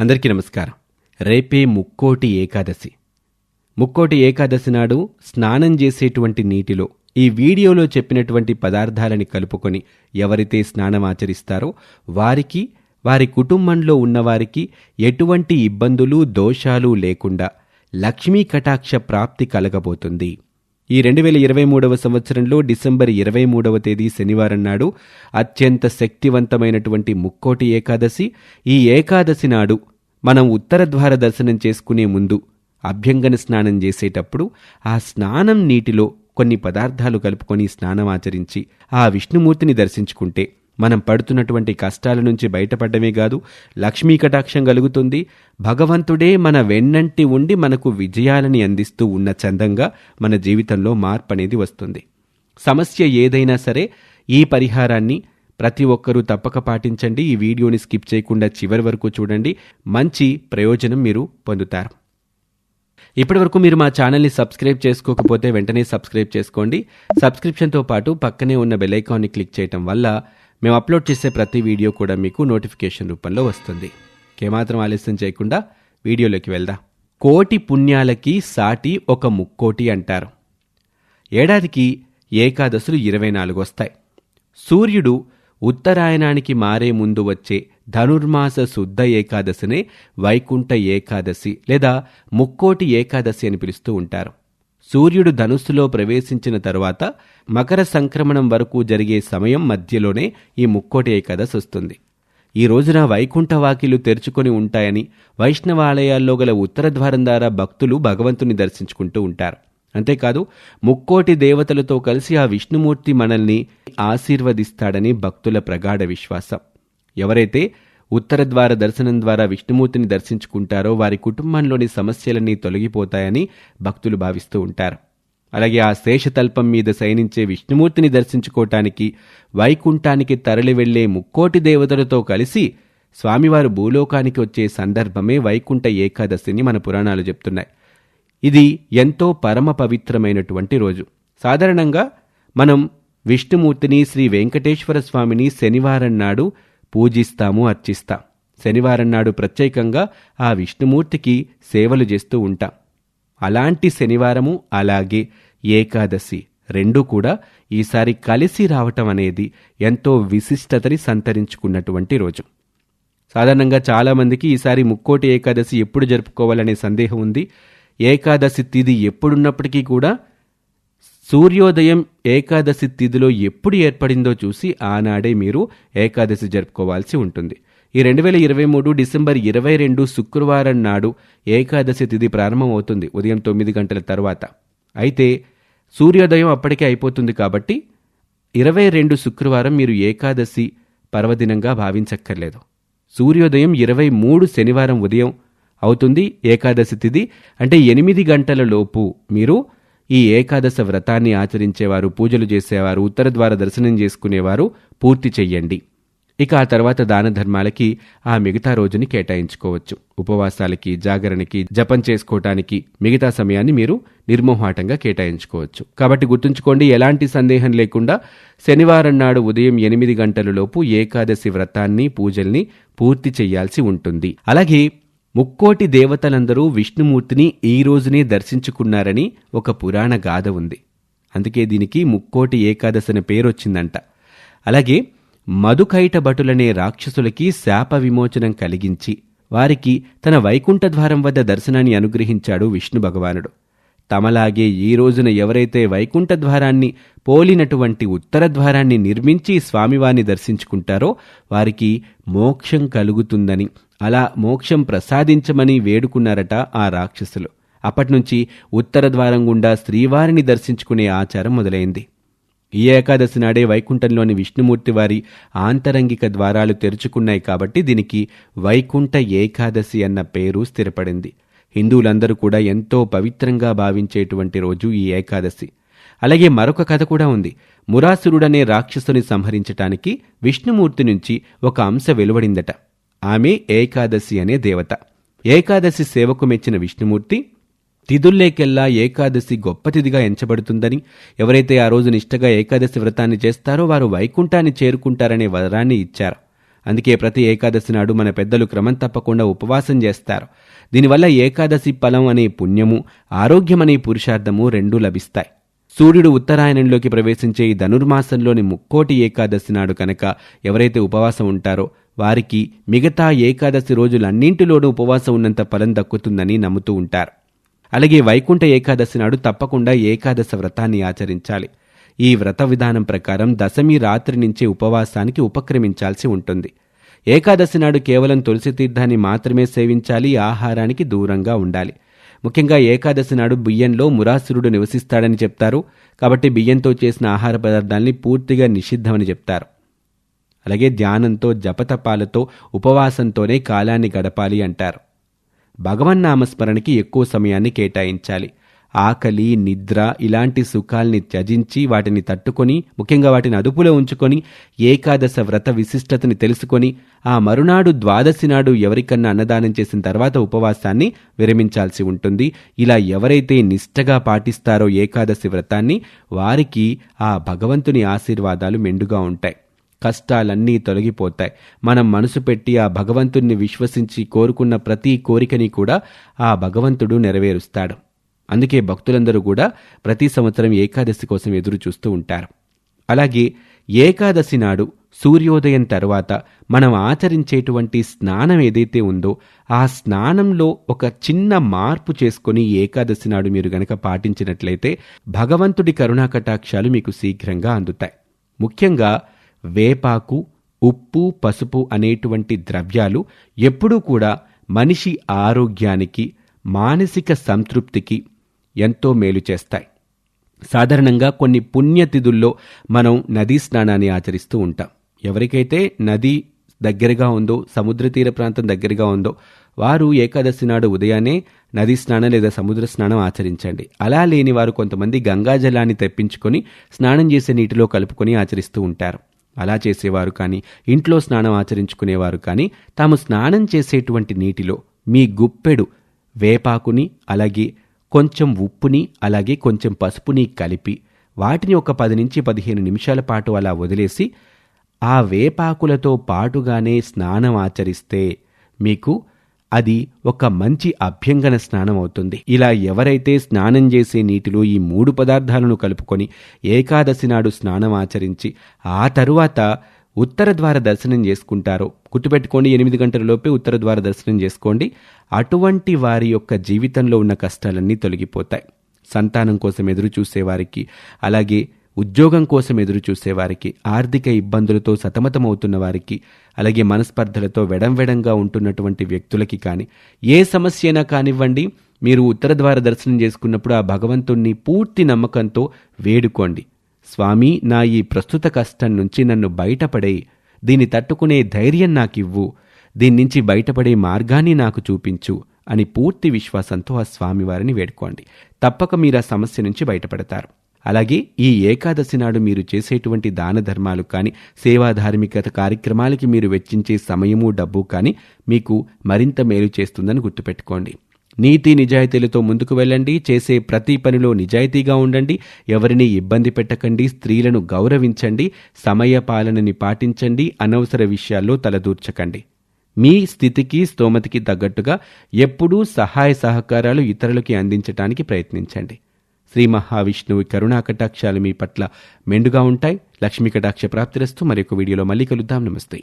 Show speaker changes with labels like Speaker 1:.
Speaker 1: అందరికీ నమస్కారం. రేపే ముక్కోటి ఏకాదశి. ముక్కోటి ఏకాదశి నాడు స్నానం చేసేటువంటి నీటిలో ఈ వీడియోలో చెప్పినటువంటి పదార్థాలని కలుపుకొని ఎవరైతే స్నానం ఆచరిస్తారో వారికి వారి కుటుంబంలో ఉన్నవారికి ఎటువంటి ఇబ్బందులు దోషాలు లేకుండా లక్ష్మీ కటాక్ష ప్రాప్తి కలగబోతుంది. ఈ రెండు వేల ఇరవై మూడవ సంవత్సరంలో డిసెంబర్ ఇరవై మూడవ తేదీ శనివారం నాడు అత్యంత శక్తివంతమైనటువంటి ముక్కోటి ఏకాదశి. ఈ ఏకాదశి నాడు మనం ఉత్తర ద్వార దర్శనం చేసుకునే ముందు అభ్యంగన స్నానం చేసేటప్పుడు ఆ స్నానం నీటిలో కొన్ని పదార్థాలు కలుపుకొని స్నానం ఆచరించి ఆ విష్ణుమూర్తిని దర్శించుకుంటే మనం పడుతున్నటువంటి కష్టాల నుంచి బయటపడమే కాదు లక్ష్మీ కటాక్షం కలుగుతుంది. భగవంతుడే మన వెన్నంటి ఉండి మనకు విజయాలని అందిస్తూ ఉన్న చందంగా మన జీవితంలో మార్పు అనేది వస్తుంది. సమస్య ఏదైనా సరే ఈ పరిహారాన్ని ప్రతి ఒక్కరూ తప్పక పాటించండి. ఈ వీడియోని స్కిప్ చేయకుండా చివరి వరకు చూడండి. మంచి ప్రయోజనం మీరు పొందుతారు. ఇప్పటివరకు మీరు మా ఛానల్ని సబ్స్క్రైబ్ చేసుకోకపోతే వెంటనే సబ్స్క్రైబ్ చేసుకోండి. సబ్స్క్రిప్షన్తో పాటు పక్కనే ఉన్న బెల్ ఐకాన్ని క్లిక్ చేయటం వల్ల మేము అప్లోడ్ చేసే ప్రతి వీడియో కూడా మీకు నోటిఫికేషన్ రూపంలో వస్తుంది. ఏమాత్రం ఆలస్యం చేయకుండా వీడియోలోకి వెళ్దాం. కోటి పుణ్యాలకి సాటి ఒక ముక్కోటి అంటారు. ఏడాదికి ఏకాదశులు ఇరవై నాలుగు వస్తాయి. సూర్యుడు ఉత్తరాయణానికి మారే ముందు వచ్చే ధనుర్మాస శుద్ధ ఏకాదశినే వైకుంఠ ఏకాదశి లేదా ముక్కోటి ఏకాదశి అని పిలుస్తూ ఉంటారు. సూర్యుడు ధనుస్సులో ప్రవేశించిన తరువాత మకర సంక్రమణం వరకు జరిగే సమయం మధ్యలోనే ఈ ముక్కోటి ఏకాదశి వస్తుంది ఈ రోజున వైకుంఠ వాకిలు తెరుచుకొని ఉంటాయని వైష్ణవాలయాల్లో గల ఉత్తర ద్వారం ద్వారా భక్తులు భగవంతుని దర్శించుకుంటూ ఉంటారు. అంతేకాదు ముక్కోటి దేవతలతో కలిసి ఆ విష్ణుమూర్తి మనల్ని ఆశీర్వదిస్తాడని భక్తుల ప్రగాఢ విశ్వాసం. ఎవరైతే ఉత్తర ద్వార దర్శనం ద్వారా విష్ణుమూర్తిని దర్శించుకుంటారో వారి కుటుంబంలోని సమస్యలన్నీ తొలగిపోతాయని భక్తులు భావిస్తూ ఉంటారు. అలాగే ఆ శేషతల్పం మీద శయనించే విష్ణుమూర్తిని దర్శించుకోవటానికి వైకుంఠానికి తరలి వెళ్ళే ముక్కోటి దేవతలతో కలిసి స్వామివారు భూలోకానికి వచ్చే సందర్భమే వైకుంఠ ఏకాదశిని మన పురాణాలు చెప్తున్నాయి. ఇది ఎంతో పరమ పవిత్రమైనటువంటి రోజు. సాధారణంగా మనం విష్ణుమూర్తిని శ్రీ వెంకటేశ్వర స్వామిని శనివారం నాడు పూజిస్తాము అర్చిస్తాం. శనివారం నాడు ప్రత్యేకంగా ఆ విష్ణుమూర్తికి సేవలు చేస్తూ ఉంటాం. అలాంటి శనివారము అలాగే ఏకాదశి రెండూ కూడా ఈసారి కలిసి రావటం అనేది ఎంతో విశిష్టతని సంతరించుకున్నటువంటి రోజు. సాధారణంగా చాలామందికి ఈసారి ముక్కోటి ఏకాదశి ఎప్పుడు జరుపుకోవాలనే సందేహం ఉంది. ఏకాదశి తిథి ఎప్పుడున్నప్పటికీ కూడా సూర్యోదయం ఏకాదశి తిథిలో ఎప్పుడు ఏర్పడిందో చూసి ఆనాడే మీరు ఏకాదశి జరుపుకోవాల్సి ఉంటుంది. ఈ రెండు వేల ఇరవై మూడు డిసెంబర్ ఇరవై రెండు శుక్రవారం నాడు ఏకాదశి తిథి ప్రారంభమవుతుంది ఉదయం తొమ్మిది గంటల తర్వాత. అయితే సూర్యోదయం అప్పటికే అయిపోతుంది కాబట్టి ఇరవై రెండు శుక్రవారం మీరు ఏకాదశి పర్వదినంగా భావించక్కర్లేదు. సూర్యోదయం ఇరవై మూడు శనివారం ఉదయం అవుతుంది ఏకాదశి తిథి. అంటే ఎనిమిది గంటల లోపు మీరు ఈ ఏకాదశ వ్రతాన్ని ఆచరించేవారు పూజలు చేసేవారు ఉత్తర ద్వార దర్శనం చేసుకునేవారు పూర్తి చెయ్యండి. ఇక ఆ తర్వాత దాన ధర్మాలకి ఆ మిగతా రోజుని కేటాయించుకోవచ్చు. ఉపవాసాలకి జాగరణకి జపం చేసుకోవటానికి మిగతా సమయాన్ని మీరు నిర్మోహాటంగా కేటాయించుకోవచ్చు. కాబట్టి గుర్తుంచుకోండి ఎలాంటి సందేహం లేకుండా శనివారం నాడు ఉదయం ఎనిమిది గంటలలోపు ఏకాదశి వ్రతాన్ని పూజల్ని పూర్తి చేయాల్సి ఉంటుంది. అలాగే ముక్కోటి దేవతలందరూ విష్ణుమూర్తిని ఈ రోజునే దర్శించుకున్నారని ఒక పురాణ గాథ ఉంది. అందుకే దీనికి ముక్కోటి ఏకాదశి అనే పేరొచ్చిందంట. అలాగే మధుకైట భటులనే రాక్షసులకి శాప విమోచనం కలిగించి వారికి తన వైకుంఠ ద్వారం వద్ద దర్శనాన్ని అనుగ్రహించాడు విష్ణు భగవానుడు. తమలాగే ఈ రోజున ఎవరైతే వైకుంఠ ద్వారాన్ని పోలినటువంటి ఉత్తర ద్వారాన్ని నిర్మించి స్వామివారిని దర్శించుకుంటారో వారికి మోక్షం కలుగుతుందని అలా మోక్షం ప్రసాదించమని వేడుకున్నారట ఆ రాక్షసులు. అప్పటినుంచి ఉత్తర ద్వారం గుండా శ్రీవారిని దర్శించుకునే ఆచారం మొదలైంది. ఈ ఏకాదశి నాడే వైకుంఠంలోని విష్ణుమూర్తి వారి ఆంతరంగిక ద్వారాలు తెరుచుకున్నాయి కాబట్టి దీనికి వైకుంఠ ఏకాదశి అన్న పేరు స్థిరపడింది. హిందువులందరూ కూడా ఎంతో పవిత్రంగా భావించేటువంటి రోజు ఈ ఏకాదశి. అలాగే మరొక కథ కూడా ఉంది. మురాసురుడనే రాక్షసుని సంహరించటానికి విష్ణుమూర్తి నుంచి ఒక అంశ వెలువడిందట. ఆమె ఏకాదశి అనే దేవత. ఏకాదశి సేవకు మెచ్చిన విష్ణుమూర్తి తిథుల్లేకెల్లా ఏకాదశి గొప్ప తిథిగా ఎంచబడుతుందని ఎవరైతే ఆ రోజు నిష్టగా ఏకాదశి వ్రతాన్ని చేస్తారో వారు వైకుంఠాన్ని చేరుకుంటారనే వరాన్ని ఇచ్చారు. అందుకే ప్రతి ఏకాదశి నాడు మన పెద్దలు క్రమం తప్పకుండా ఉపవాసం చేస్తారు. దీనివల్ల ఏకాదశి ఫలం అనే పుణ్యము ఆరోగ్యం అనే పురుషార్థము రెండూ లభిస్తాయి. సూర్యుడు ఉత్తరాయణంలోకి ప్రవేశించే ఈ ధనుర్మాసంలోని ముక్కోటి ఏకాదశి నాడు కనుక ఎవరైతే ఉపవాసం ఉంటారో వారికి మిగతా ఏకాదశి రోజులన్నింటిలోనూ ఉపవాసం ఉన్నంత ఫలం దక్కుతుందని నమ్ముతూ ఉంటారు. అలాగే వైకుంఠ ఏకాదశి నాడు తప్పకుండా ఏకాదశ వ్రతాన్ని ఆచరించాలి. ఈ వ్రత విధానం ప్రకారం దశమి రాత్రి నుంచే ఉపవాసానికి ఉపక్రమించాల్సి ఉంటుంది. ఏకాదశి నాడు కేవలం తులసి తీర్థాన్ని మాత్రమే సేవించాలి ఆహారానికి దూరంగా ఉండాలి. ముఖ్యంగా ఏకాదశి నాడు బియ్యంలో మురాసురుడు నివసిస్తాడని చెప్తారు. కాబట్టి బియ్యంతో చేసిన ఆహార పదార్థాల్ని పూర్తిగా నిషిద్ధమని చెప్తారు. అలాగే ధ్యానంతో జపతపాలతో ఉపవాసంతోనే కాలాన్ని గడపాలి అంటారు. భగవన్నామస్మరణకి ఎక్కువ సమయాన్ని కేటాయించాలి. ఆకలి నిద్ర ఇలాంటి సుఖాల్ని త్యజించి వాటిని తట్టుకొని ముఖ్యంగా వాటిని అదుపులో ఉంచుకొని ఏకాదశ వ్రత విశిష్టతని తెలుసుకొని ఆ మరునాడు ద్వాదశి నాడు ఎవరికన్నా అన్నదానం చేసిన తర్వాత ఉపవాసాన్ని విరమించాల్సి ఉంటుంది. ఇలా ఎవరైతే నిష్టగా పాటిస్తారో ఏకాదశి వ్రతాన్ని వారికి ఆ భగవంతుని ఆశీర్వాదాలు మెండుగా ఉంటాయి. కష్టాలన్నీ తొలగిపోతాయి. మనం మనసు పెట్టి ఆ భగవంతుణ్ణి విశ్వసించి కోరుకున్న ప్రతి కోరికని కూడా ఆ భగవంతుడు నెరవేరుస్తాడు. అందుకే భక్తులందరూ కూడా ప్రతి సంవత్సరం ఏకాదశి కోసం ఎదురు చూస్తూ ఉంటారు. అలాగే ఏకాదశి నాడు సూర్యోదయం తర్వాత మనం ఆచరించేటువంటి స్నానం ఏదైతే ఉందో ఆ స్నానంలో ఒక చిన్న మార్పు చేసుకుని ఏకాదశి నాడు మీరు గనక పాటించినట్లయితే భగవంతుడి కరుణాకటాక్షాలు మీకు శీఘ్రంగా అందుతాయి. ముఖ్యంగా వేపాకు ఉప్పు పసుపు అనేటువంటి ద్రవ్యాలు ఎప్పుడూ కూడా మనిషి ఆరోగ్యానికి మానసిక సంతృప్తికి ఎంతో మేలు చేస్తాయి. సాధారణంగా కొన్ని పుణ్యతిథుల్లో మనం నదీ స్నానాన్ని ఆచరిస్తూ ఉంటాం. ఎవరికైతే నది దగ్గరగా ఉందో సముద్ర తీర ప్రాంతం దగ్గరగా ఉందో వారు ఏకాదశి నాడు ఉదయాన్నే నదీ స్నానం లేదా సముద్ర స్నానం ఆచరించండి. అలా లేని వారు కొంతమంది గంగాజలాన్ని తెప్పించుకొని స్నానం చేసే నీటిలో కలుపుకొని ఆచరిస్తూ ఉంటారు. అలా చేసేవారు కానీ ఇంట్లో స్నానం ఆచరించుకునేవారు కానీ తాము స్నానం చేసేటువంటి నీటిలో మీ గుప్పెడు వేపాకుని అలాగే కొంచెం ఉప్పుని అలాగే కొంచెం పసుపుని కలిపి వాటిని ఒక పది నుంచి పదిహేను నిమిషాల పాటు అలా వదిలేసి ఆ వేపాకులతో పాటుగానే స్నానం ఆచరిస్తే మీకు అది ఒక మంచి అభ్యంగన స్నానం అవుతుంది. ఇలా ఎవరైతే స్నానం చేసే నీటిలో ఈ మూడు పదార్థాలను కలుపుకొని ఏకాదశి నాడు స్నానం ఆచరించి ఆ తరువాత ఉత్తర ద్వార దర్శనం చేసుకుంటారో. గుర్తుపెట్టుకోండి ఎనిమిది గంటల లోపే ఉత్తర ద్వార దర్శనం చేసుకోండి. అటువంటి వారి యొక్క జీవితంలో ఉన్న కష్టాలన్నీ తొలగిపోతాయి. సంతానం కోసం ఎదురు చూసేవారికి అలాగే ఉద్యోగం కోసం ఎదురు చూసేవారికి ఆర్థిక ఇబ్బందులతో సతమతమవుతున్న వారికి అలాగే మనస్పర్ధలతో వెడంవెడంగా ఉంటున్నటువంటి వ్యక్తులకి కానీ ఏ సమస్య అయినా కానివ్వండి మీరు ఉత్తర ద్వార దర్శనం చేసుకున్నప్పుడు ఆ భగవంతుణ్ణి పూర్తి నమ్మకంతో వేడుకోండి. స్వామి నా ఈ ప్రస్తుత కష్టం నుంచి నన్ను బయటపడే దీన్ని తట్టుకునే ధైర్యం నాకివ్వు. దీన్నించి నుంచి బయటపడే మార్గాన్ని నాకు చూపించు అని పూర్తి విశ్వాసంతో ఆ స్వామివారిని వేడుకోండి. తప్పక మీరు ఆ సమస్య నుంచి బయటపడతారు. అలాగే ఈ ఏకాదశి నాడు మీరు చేసేటువంటి దాన ధర్మాలు కానీ సేవా ధార్మికత కార్యక్రమాలకి మీరు వెచ్చించే సమయము డబ్బు కానీ మీకు మరింత మేలు చేస్తుందని గుర్తుపెట్టుకోండి. నీతి నిజాయితీలతో ముందుకు వెళ్ళండి. చేసే ప్రతి పనిలో నిజాయితీగా ఉండండి. ఎవరిని ఇబ్బంది పెట్టకండి. స్త్రీలను గౌరవించండి. సమయ పాలనని పాటించండి. అనవసర విషయాల్లో తలదూర్చకండి. మీ స్థితికి స్తోమతికి తగ్గట్టుగా ఎప్పుడూ సహాయ సహకారాలు ఇతరులకి అందించటానికి ప్రయత్నించండి. శ్రీ మహావిష్ణువు కరుణా కటాక్షాలు మీ పట్ల మెండుగా ఉంటాయి. లక్ష్మీ కటాక్ష ప్రాప్తిరస్తూ. మరొక వీడియోలో మళ్ళీ కలుద్దాం. నమస్తే.